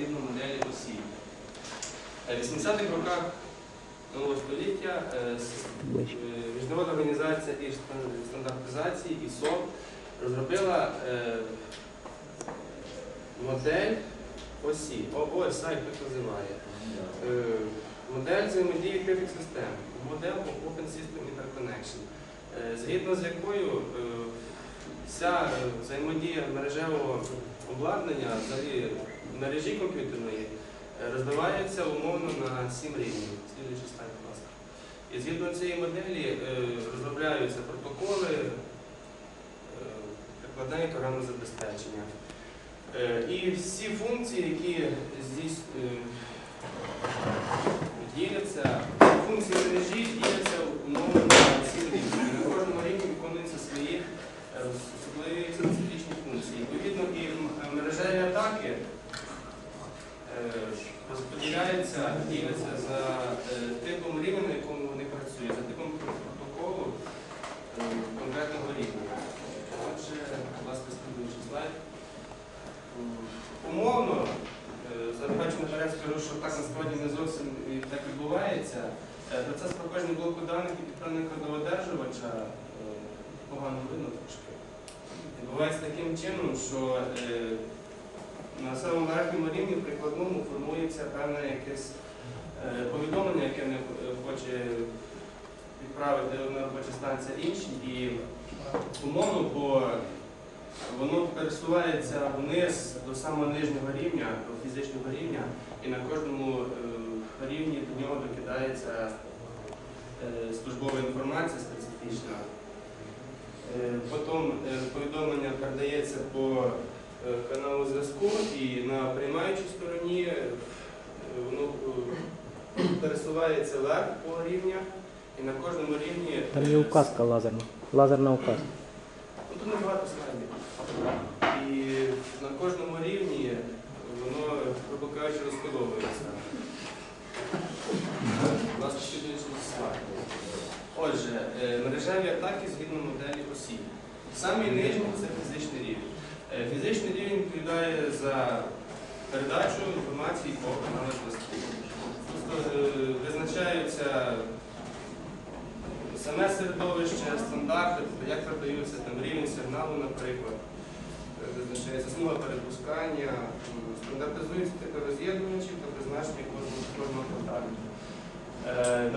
згідно моделі осі. Е, В 80-х роках минулого століття е, е, Міжнародна організація і стандартизації ІСО розробила е, модель осі. О, ось сайт так називає. Модель взаємодії відкритих систем. Модель Open System Interconnection. Згідно з якою вся взаємодія мережевого обладнання, взагалі мережі комп'ютерної, е, розбивається умовно на 7 рівнів, слідуючий слайд, будь ласка. І згідно цієї моделі е, розробляються протоколи е, прикладання програмного забезпечення. І всі функції, які діляться, функції мережі діляться умовно на 7 рівнів. І На кожному рівні виконуються свої е, особливі специфічні функції. Відповідно, і м- мережеві атаки е, розподіляються, діляться за е, типом рівня, на якому вони працюють, за типом протоколу е, конкретного рівня. Отже, будь ласка, слідуючий слайд. М, Умовно, е, забігаючи наперед, скажу, що так насправді не зовсім і так відбувається. Е, Процес проходження блоку даних і підпевника до одержувача е, погано видно трошки. Відбувається таким чином, що е, на самому верхньому рівні прикладному формується певне якесь повідомлення, яке не хоче відправити на робоча станція іншій, і умовно, бо воно пересувається вниз до самого нижнього рівня, до фізичного рівня, і на кожному е, рівні до нього докидається е, службова інформація специфічна. Е, Потім повідомлення передається по каналу зв'язку і на приймаючій стороні воно пересувається вверх по рівнях і на кожному рівні. Там є указка лазерна. Лазерна указка. Ну, тут небагато слайдів. І на кожному рівні кажучи, розкодовується. У нас слідуючий слайд. Отже, е, мережеві атаки згідно моделі осі. Самий нижній це фізичний рівень. Е, Фізичний рівень відповідає за передачу інформації по каналах зв'язку. Просто е, визначаються саме середовище, стандарти, тобто як передаються там рівень сигналу, наприклад, визначається смуга перепускання, м, стандартизуються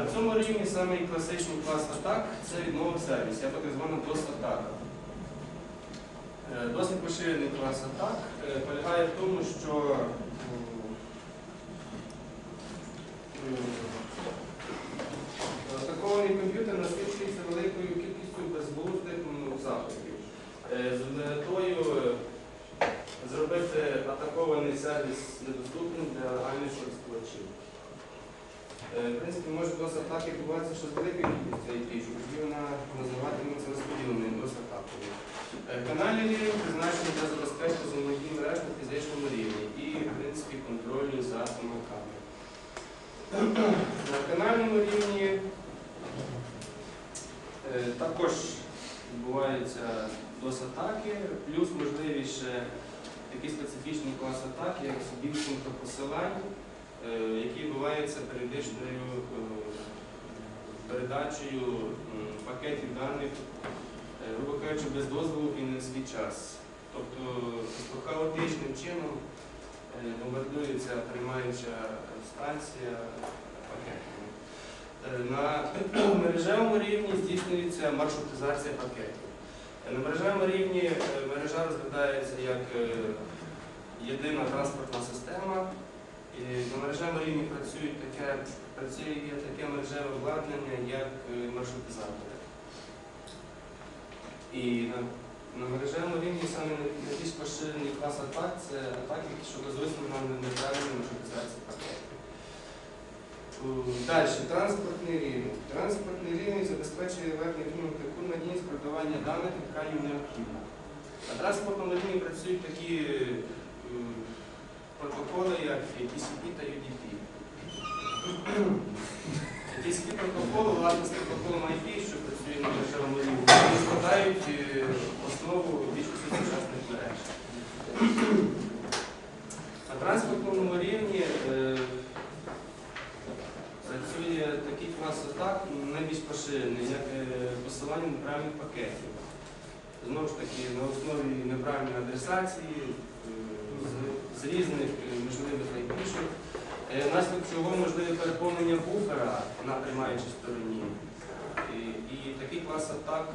На цьому рівні самий класичний клас атак це відмова сервіс, або так звана DOS-атака. Е, Досить поширений клас атак е, полягає в тому, що м, Атакований комп'ютер насичується великою кількістю безглуздих заходів Е, з метою е, зробити атакований сервіс недоступним для реальних користувачів. Е, В принципі, може досить атаки відбуватися, що з великою кількістю IP, що вона називатиметься розподіленою досить атакою. Е, Канальний рівень призначений для забезпечення взаємодії мереж на фізичному рівні і, в принципі, контролю за помилками. На канальному рівні е, також відбуваються DOS-атаки, плюс можливі ще такі специфічні клас атаки, як збільшення посилань, які відбуваються періодичною е, передачею пакетів даних, е, грубо кажучи, без дозволу і не свій час. Тобто хаотичним чином е, бомбардується приймаюча станція пакетами. Е, На мережевому рівні здійснюється маршрутизація пакетів. Е, На мережевому рівні е, мережа розглядається як е, єдина транспортна система. І на мережевому рівні працюють таке, працює таке мережеве обладнання, як е, маршрутизатори. І на, на мережевому рівні саме найбільш поширений клас атак це атаки, що базуються на неправильній маршрутизації пакетів. Далі, транспортний рівень. Транспортний рівень забезпечує верхній рівень таку надійність продавання даних, яка їм необхідна. На транспортному рівні працюють такі е, протоколи як TCP та UDP. TCP протоколи, власне, з протоколом IP, що працює на державному рівні, складають е, основу більшості сучасних мереж. На транспортному рівні е, працює такий клас атак найбільш поширений, як е, посилання неправильних пакетів. Знову ж таки, на основі неправильної адресації з- різних е, можливих найбільших. Е, Внаслідок цього можливе переповнення буфера на приймаючій стороні. І, такий клас атак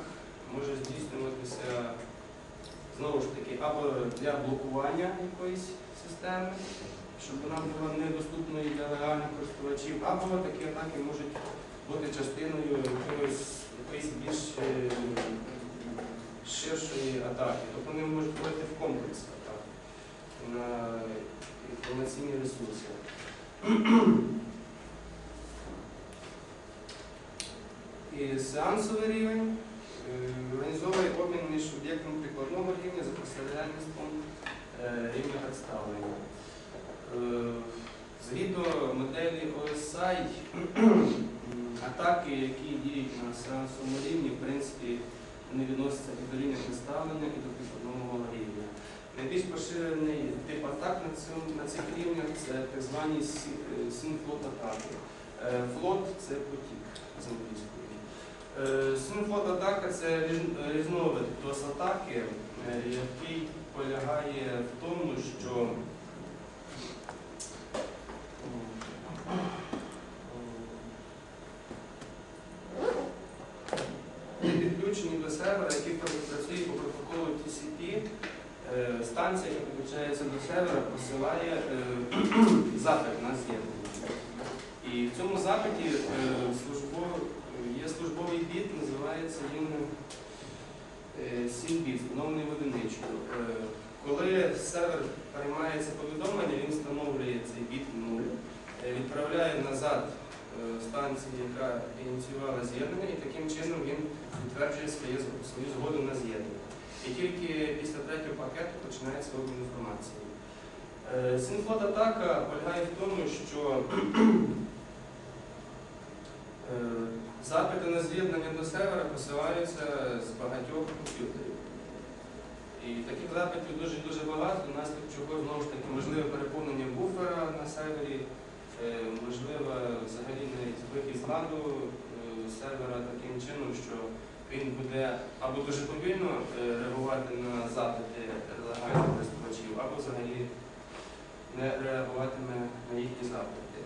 може здійснюватися знову ж таки або для блокування якоїсь системи, щоб вона була недоступною для легальних користувачів, або такі атаки можуть бути частиною якоїсь, якоїсь більш е, ширшої атаки. Тобто вони можуть бути в комплексі на інформаційні ресурси. І сеансовий рівень е, організовує обмін між об'єктом прикладного рівня за посередництвом е, рівня представлення. Е, Згідно моделі OSI, атаки, які діють на сеансовому рівні, в принципі, вони відносяться і до рівня представлення, і до прикладного рівня. Найбільш поширений тип атак на, цим, на цих рівнях це так звані синфлот атаки. Е, Флот це потік з англійської. Е, Синфлот атака це різ- різновид DOS атаки, е, який полягає в тому, що При підключенні до сервера, який працює по протоколу TCP, е, станція, яка підключається до сервера, посилає е, запит на з'єднання. І в цьому запиті е, є службовий біт, називається він е, встановлений в одиничку. Е, Коли сервер приймається повідомлення, він встановлює цей біт 0, е, відправляє назад станції, яка ініціювала з'єднання, і таким чином він підтверджує свою згоду на з'єднання. І тільки після третього пакету починається обмін інформацією. Е, Синфлот атака полягає в тому, що е, запити на з'єднання до сервера посилаються з багатьох комп'ютерів. І таких запитів дуже дуже багато, внаслідок чого знову ж таки можливе переповнення буфера на сервері, е, можливо, взагалі вихід з ладу сервера таким чином, що він буде або дуже повільно реагувати на запити загальних користувачів, або взагалі не реагуватиме на їхні запити.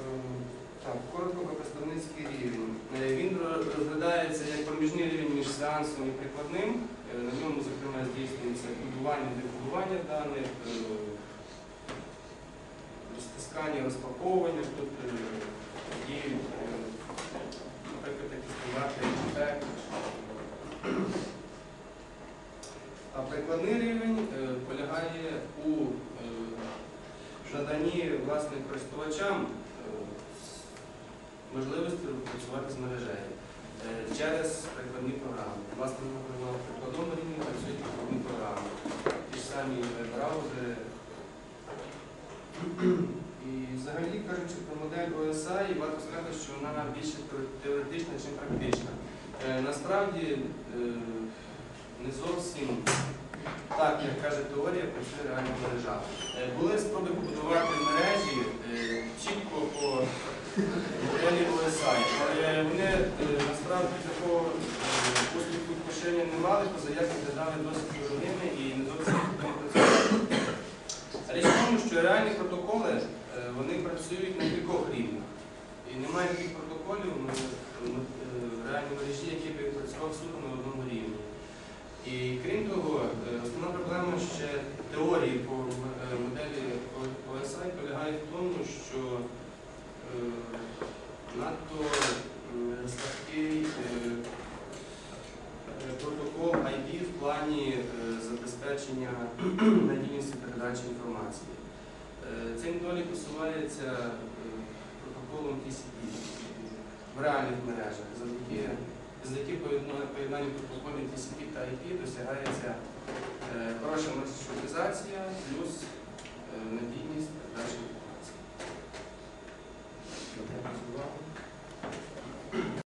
Ем, Так, коротко про представницький рівень. Е, Він ро- розглядається як проміжний сеансом і прикладним. Е, На ньому, зокрема, здійснюється будування декодування даних, е, стискання, розпаковування. Тут діють, е, наприклад, такі стандарти ПЕК. А прикладний рівень полягає у наданні власне користувачам можливості працювати з мережею через прикладні програми. Власне, на прикладному рівні працюють прикладні програми. Ті ж самі е, браузери. І взагалі кажучи про модель OSI, варто сказати, що вона більше теоретична, ніж практична. Е, Насправді е, не зовсім так, як каже теорія, працює реальна мережа. Е, Були спроби побудувати мережі е, чітко по але вони е, насправді такого е, успіху поширення не мали, бо заявки держави досить дорогими і не зовсім не працювали. Річ в тому, що реальні протоколи е, вони працюють на кількох рівнях. І немає таких протоколів ну, е, в реальній мережі, які б працював суто на одному рівні. І крім того, е, основна проблема ще теорії по е, моделі OSI полягає в тому, що е, надто е, слабкий е, е, протокол ID в плані е, забезпечення надійності передачі інформації. Е, Цей недолік усувається е, протоколом TCP в реальних мережах. Завдяки завдяки поєдна- поєднанню протоколів TCP та IP досягається е, хороша маршрутизація плюс е, надійність передачі